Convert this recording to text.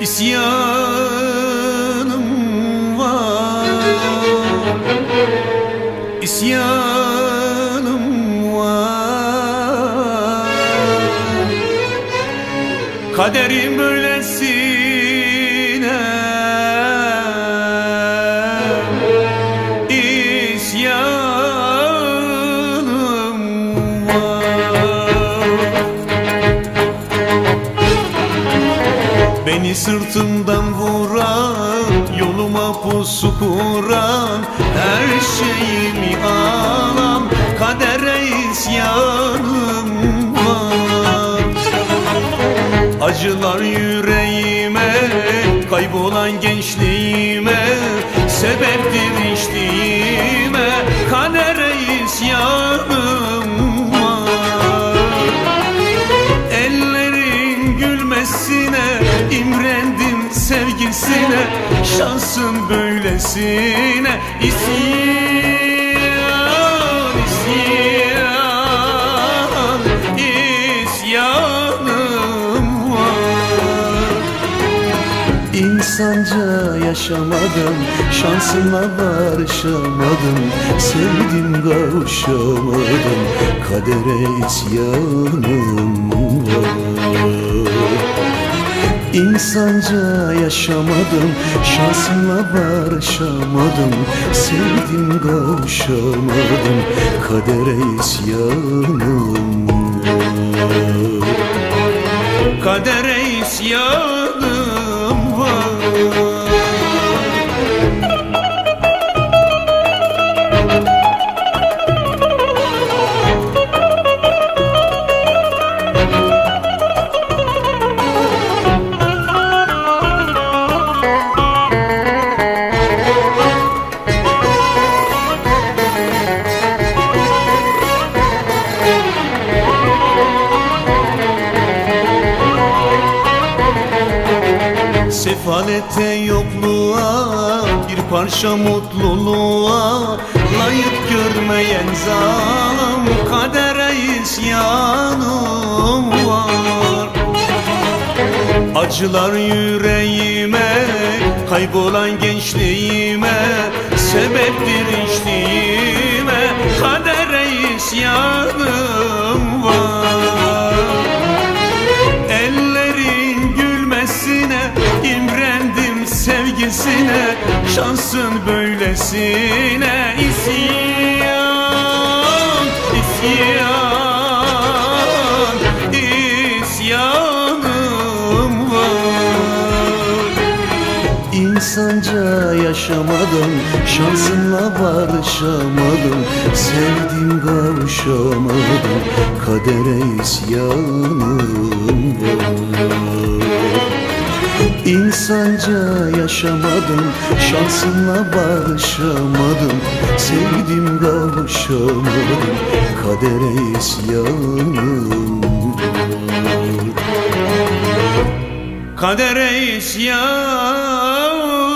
İsyanım var. İsyanım var. Kaderim böylesine sırtımdan vuran Yoluma pusu kuran Her şeyimi alan Kadere isyanım var. Acılar yüreğime Kaybolan gençliğime Sebeptir içtiğime Kadere isyanım var. Ellerin gülmesine imrendim sevgisine Şansın böylesine. İsyan, isyan, isyanım var. İnsanca yaşamadım, şansıma barışamadım. Sevdim kavuşamadım, kadere isyanım var İnsanca yaşamadım, şansıma barışamadım Sevdim kavuşamadım, kadere isyanım Sefalete yokluğa bir parça mutluluğa Layık görmeyen zalim kadere isyanım var. Acılar yüreğime kaybolan gençliğime Sebeptir içtiğime kadere isyanım sevgisine Şansın böylesine isyan, isyan, isyanım var. İnsanca yaşamadım Şansımla barışamadım Sevdim kavuşamadım Kadere isyanım İnsanca yaşamadım Şansımla barışamadım Sevdim kavuşamadım Kadere isyanım. Kadere isyan